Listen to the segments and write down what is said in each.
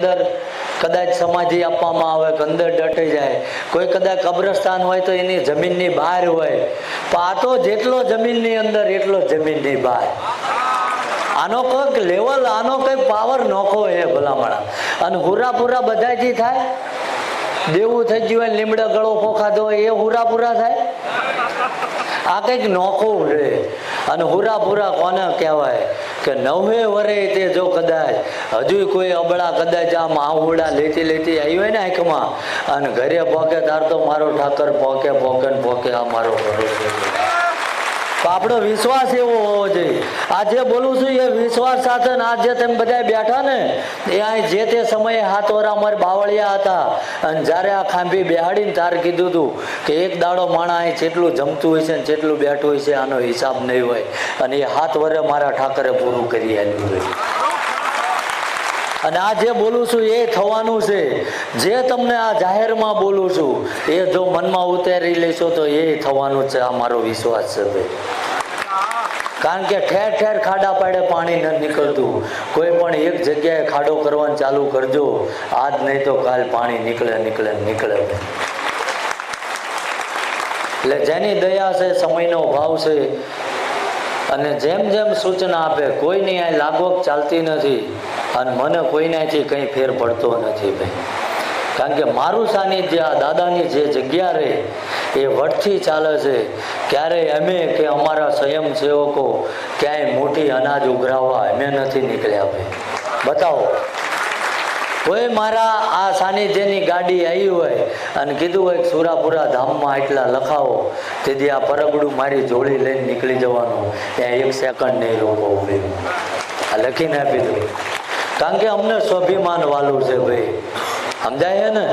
અંદર કદાચ સમાધિ આપવામાં આવે કે અંદર ડટી જાય. કોઈ કદાચ કબ્રસ્તાન હોય તો એની જમીનની બહાર હોય. તો જેટલો જમીનની અંદર એટલો જમીનની બહાર. આનો કોઈક લેવલ આનો કંઈક પાવર નોખો હે ભલામણા. અને હુરા પૂરા બધાથી થાય? દેવું થઈ ગયું હોય, લીમડા ગળો પોખાતો હોય, એ હુરા પૂરા થાય? આ કંઈક નોખું રે અને હુરા ભૂરા કોને કહેવાય કે નવે વરે તે જો કદાચ, હજુ કોઈ અબળા કદાચ આમ આહુડા લેતી લેતી આવી હોય ને આંખમાં, અને ઘરે પોકે, તાર તો મારો ઠાકર પોકે પોકે પોકે આ મારો. તો આપણો વિશ્વાસ એવો હોવો જોઈએ. આ જે બોલું છું એ વિશ્વાસ સાથે આ જે તમે બધા બેઠા ને, એ અહીં જે તે સમયે હાથવરા મારે બાવળિયા હતા. અને જ્યારે આ ખાંભી બેહાડીને તાર કીધું હતું કે એક દાડો માણા અહીં જેટલું જમતું હોય છે ને જેટલું બેઠું હોય છે, આનો હિસાબ નહીં હોય. અને એ હાથ વરે મારા ઠાકરે પૂરું કરી આવ્યું અને આ જે બોલું છું એ થવાનું છે. જે તમને આ જાહેરમાં બોલું છું, એ જો મનમાં ઉતારી લેશો તો એ થવાનું છે આ મારો વિશ્વાસ છે ભાઈ. કારણ કે ઠેર ઠેર ખાડા પાડે પાણી ન નીકળતું. કોઈ પણ એક જગ્યાએ ખાડો કરવાનું ચાલુ કરજો. આજ નહીં તો કાલ પાણી નીકળે નીકળે નીકળે. એટલે જેની દયા છે, સમયનો ભાવ છે અને જેમ જેમ સૂચના આપે, કોઈની આ લાગવક ચાલતી નથી અને મને કોઈનાથી કંઈ ફેર પડતો નથી ભાઈ. કારણ કે મારું સાનિધ્ય આ દાદાની જે જગ્યા રહે, એ વટથી ચાલે છે. ક્યારેય અમે કે અમારા સ્વયંસેવકો ક્યાંય મોટી અનાજ ઉઘરાવવા અમે નથી નીકળ્યા ભાઈ. બતાવો. કોઈ મારા, આ સાનિધ્યની ગાડી આવી હોય અને કીધું હોય કે સુરાપુરા ધામમાં એટલા લખાવો, તેથી આ પરગડું મારી જોડી લઈને નીકળી જવાનું. ત્યાં એક સેકન્ડ નહીં રોકો ઊભી આ લખીને આપી દઉં. કારણ કે અમને સ્વાભિમાન વાલું છે ભાઈ. સમજાય ને?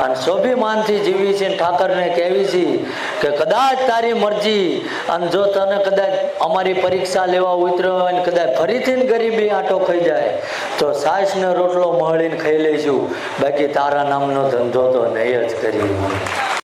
અને સ્વાભિમાનથી જીવી છે ઠાકરને કહેવી છે કે કદાચ તારી મરજી, અને જો તને કદાચ અમારી પરીક્ષા લેવા ઉતર્યો અને કદાચ ફરીથી ગરીબી આટો ખાઈ જાય, તો સાસને રોટલો મળીને ખાઈ લઈશું. બાકી તારા નામનો ધંધો તો નહીં જ કરી